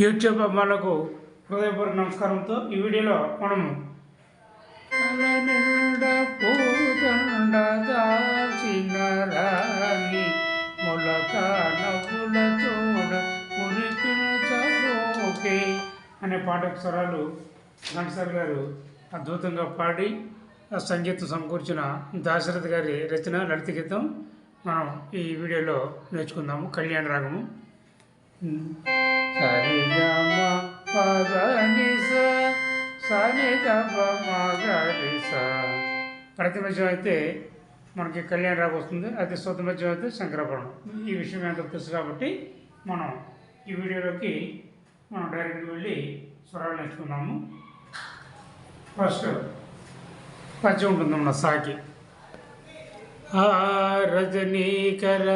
YouTube అమ్మాలకు హృదయపూర్వక నమస్కారంతో ఈ వీడియోలో మనము అనే పాటకు స్వరాలు ఘంటసాల గారు అద్భుతంగా పాడి సంగీతం సమకూర్చిన దాశరథి గారి రచన లలిత గీతం మనం ఈ వీడియోలో నేర్చుకుందాము. కళ్యాణ రాగము. సరిగమ పదనిస సనిదప మగరిస ప్రతి మధ్యం అయితే మనకి కళ్యాణ రాగం వస్తుంది అది శుద్ధ అయితే శంకరాభరణం. ఈ విషయం ఎంత తెలుసు కాబట్టి మనం ఈ వీడియోలోకి మనం డైరెక్ట్గా వెళ్ళి స్వరాలు నేర్చుకున్నాము ఫస్ట్ పద్యం ఉంటుంది మన సాకి. ఆ రజనీకర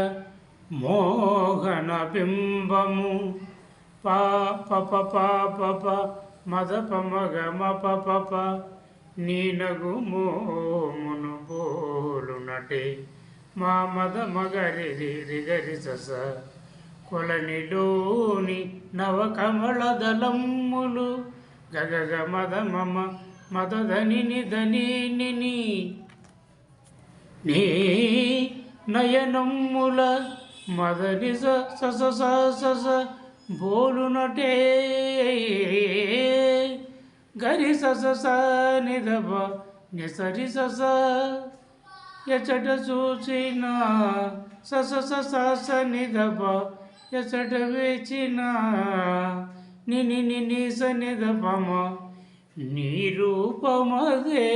మోహన బింబము పా పాప పా పప మద పమగ మప పప నీనగు మోమును బోలునటే. మా మద మగరి రిగరి సస కొలనిలోని నవకమల దళమ్ములు గగగ మద మమ మదదని ధనిని నీ నయనమ్ముల మదని స బోలునటే గరి స నిదబ నిసరి స ఎచట చూచిన స స నిదబ ఎచట వేచిన నిని నిని స నిదపమ నీ రూపమదే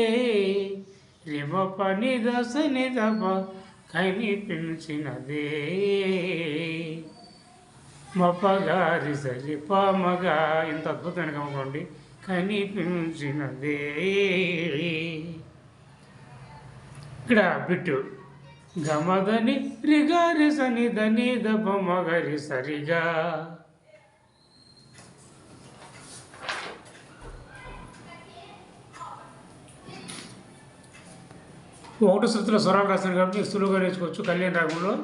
రివ పని దశ నిదప కనిపించినదే. మపగారి సరి పమగా. ఇంత అద్భుతమైన కనుకోండి కనిపించినదే. ఇక్కడ బిట్టు. గమదని రిగారి సని దని దప మగరి సరిగా. ఒకటి శృతిలో స్వరాలు రాశాను కాబట్టి సులువుగా నేర్చుకోవచ్చు. కళ్యాణ రాగంలో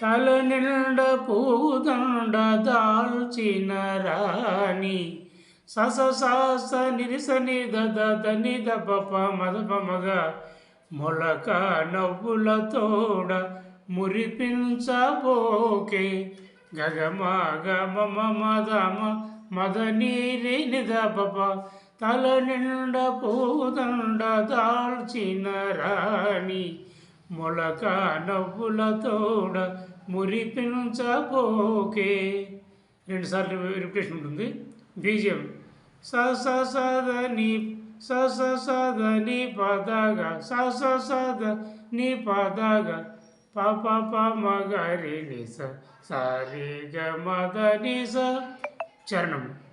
తల నిండ పూదండ దాల్చిన రాణి సస సాస నిరిస నిద దని దప మదప మగ మొలక నవ్వుల తోడ మురిపించబోకే గగమ గమ మదమ మద నీరి నిద తల నిండ పూదండ దాల్చిన రాణి మొలక నవ్వులతోడ మురిపించబోకే. రెండుసార్లు రిపిటేషన్ ఉంటుంది. బీజం స స సద స స సద ని పదగా స స సద నీ పదగా ప ప ప మగరి స సారి గ మద స. చరణం.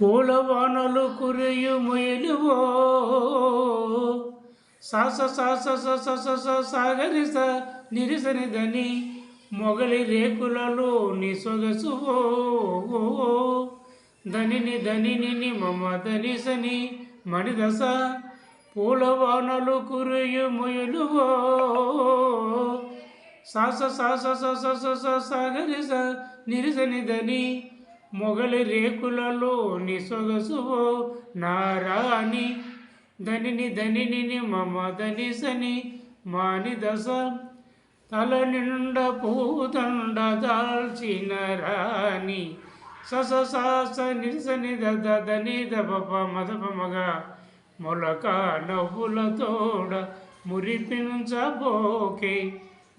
పూలవానలు కురియు మొయలువో సాస సాస సస సస స సాగరి స నిరిసని మొగలి రేకులలో ని సొగసువో ధనిని ధనిని మమ ధనిసని మణిదశ పూలవానలు కురియు మొయలువో సాస సాస సస స స స మొగలి రేకులలో నిసొగసువో నారాణి ధనిని ధనిని మమ ధనిసని మాని దశ. తల నిండ పూదండ దాల్చిన రాణి. సస సాస నిరసని దద దని దప మదప మగ. మొలక నవ్వుల తోడ మురిపించబోకే.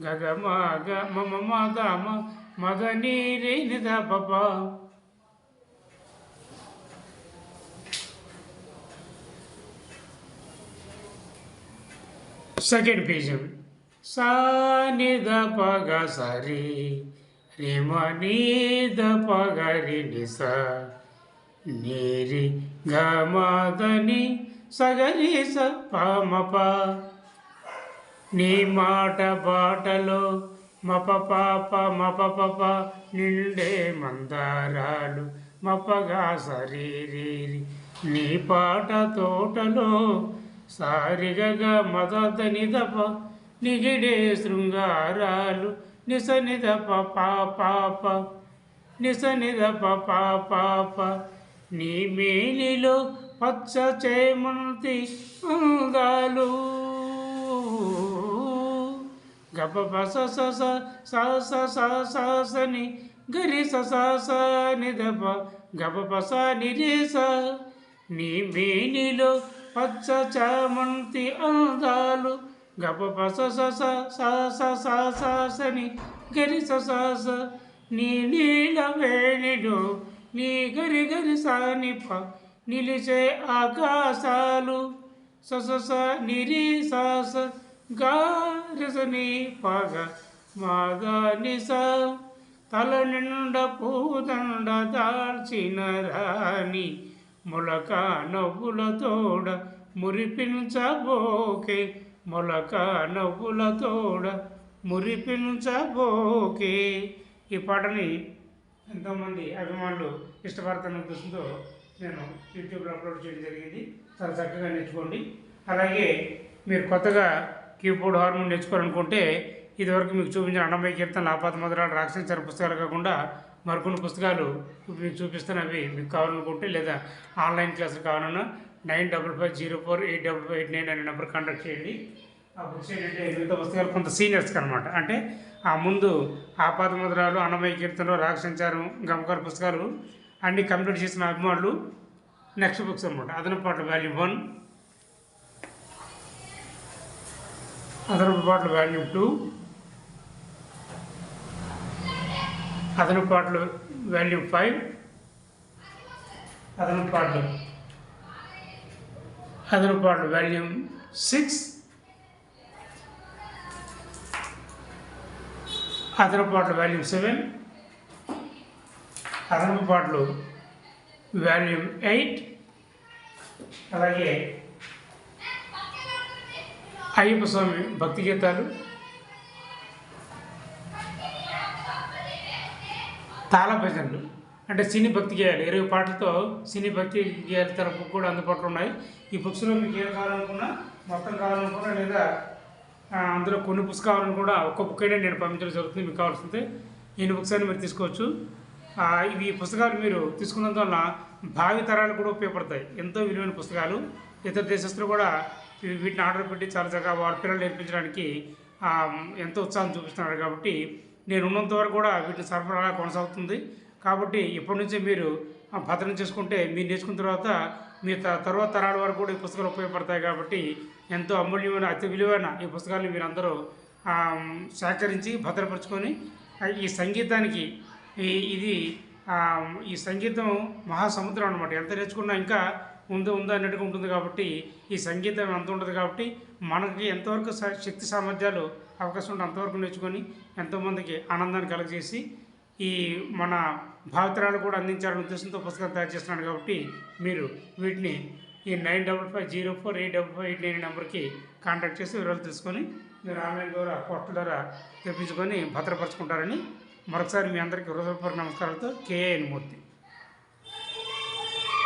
గగ మగ మమ మదమ మద నీరి నిద పప సెకండ్ పేజ్ సా నిద పగ సరి రిమ నీద పగ రిని స. నీరి గమదని సగరి స పమప నీ మాట బాటలో మప పాప మప పప నిండే మందారాలు మపగా శరీరి నీ పాట తోటలో సారిగగా మదత నిదప నిగిడే శృంగారాలు నిస నిదప పాప నిస నిదప పాప నీ మేనిలో పచ్చ చేమంతి అందాలు గప పస సస గరి సని నిదప గప పస నిరేస నీ మేనిలో పచ్చ చామంతి అందాలు గప పస సాసని గరి సాస నీ నీల వేణిడు నీ గరి గరి ప నిలిచే ఆకాశాలు. ససస నిరి సాస గారసని పగ మాగా నిసా తల నిండ పూదండ దాల్చిన రాణి మొలక నవ్వులతోడ మురిపించబోకే. మొలక నవ్వులతోడ మురిపించబోకే. ఈ పాటని ఎంతోమంది అభిమానులు ఇష్టపడతాన ఉద్దేశంతో నేను యూట్యూబ్లో అప్లోడ్ చేయడం జరిగింది. చాలా చక్కగా నేర్చుకోండి. అలాగే మీరు కొత్తగా కీబోర్డ్ హార్మోన్ నేర్చుకోవాలనుకుంటే ఇదివరకు మీకు చూపించిన అన్నమయ్య కీర్తన ఆపాత మధురాలు రాక్షసించిన పుస్తకాలు కాకుండా మరికొన్ని పుస్తకాలు ఇప్పుడు మీకు చూపిస్తాను అవి మీకు కావాలనుకుంటే లేదా ఆన్లైన్ క్లాసులు కావాలన్నా nine double five zero four eight double five eight nine అనే నెంబర్ కాంటాక్ట్ చేయండి. ఆ బుక్స్ ఏంటంటే మిగతా పుస్తకాలు కొంత సీనియర్స్కి అనమాట అంటే ఆ ముందు ఆపాద ముద్రాలు అన్నమయ కీర్తనలు రాక్షంచారం గమకార పుస్తకాలు అన్ని కంప్లీట్ చేసిన అభిమానులు నెక్స్ట్ బుక్స్ అనమాట అదనపు పాటలు వాల్యూమ్ వన్ అదనపు పాటలు వాల్యూమ్ టూ అదనపు పాటలు వాల్యూమ్ ఫైవ్. అదనపు పాటలు. అదనపు పాటలు వాల్యూమ్ సిక్స్. అదనపు పాటలు వాల్యూమ్ సెవెన్. అదనపు పాటలు వాల్యూమ్ ఎయిట్. అలాగే అయ్యప్ప స్వామి భక్తి గీతాలు. తాళ భజనలు అంటే సినీ భక్తి గేయాలు ఇరవై పాటలతో సినీ భక్తి గేయాలు తన బుక్ కూడా అందుబాటులో ఉన్నాయి. ఈ బుక్స్లో మీకు ఏం కావాలనుకున్నా మొత్తం కావాలనుకున్నా లేదా అందులో కొన్ని పుస్తకాలను కూడా ఒక్క బుక్ అయినా నేను పంపించడం జరుగుతుంది. మీకు కావాల్సిందే ఎన్ని బుక్స్ అయినా మీరు తీసుకోవచ్చు. ఇవి పుస్తకాలు మీరు తీసుకున్నందు వల్ల భావి తరాలు కూడా ఉపయోగపడతాయి. ఎంతో విలువైన పుస్తకాలు. ఇతర దేశస్తులు కూడా వీటిని ఆర్డర్ పెట్టి చాలా చక్కగా వాళ్ళ పిల్లలు నేర్పించడానికి ఎంతో ఉత్సాహం చూపిస్తున్నారు కాబట్టి నేను ఉన్నంత వరకు కూడా వీటిని సరఫరా కొనసాగుతుంది. కాబట్టి ఇప్పటి నుంచి మీరు భద్రం చేసుకుంటే మీరు నేర్చుకున్న తర్వాత మీ త- తర్వాత తరాల వరకు కూడా ఈ పుస్తకాలు ఉపయోగపడతాయి కాబట్టి ఎంతో అమూల్యమైన అతి విలువైన ఈ పుస్తకాలను మీరందరూ సేకరించి భద్రపరుచుకొని ఈ సంగీతానికి ఇది ఈ సంగీతం మహాసముద్రం అనమాట ఎంత నేర్చుకున్నా ఇంకా ఉంది ఉందా అన్నట్టుగా ఉంటుంది కాబట్టి ఈ సంగీతం అంత ఉంటుంది కాబట్టి మనకి ఎంతవరకు శక్తి సామర్థ్యాలు అవకాశం ఉంటే అంతవరకు నేర్చుకొని ఎంతోమందికి ఆనందాన్ని కలగజేసి ఈ మన భావితరాలు కూడా అందించాలనే ఉద్దేశంతో పుస్తకం తయారు చేస్తున్నాను కాబట్టి మీరు వీటిని ఈ nine double five zero four eight double five eight nine నెంబర్కి కాంటాక్ట్ చేసి వివరాలు తెలుసుకొని మీరు ఆన్లైన్ ద్వారా పోస్టల్ ద్వారా తెప్పించుకొని భద్రపరచుకుంటారని మరొకసారి మీ అందరికీ హృదయపూర్వక నమస్కారాలతో కేఏఎన్ మూర్తి.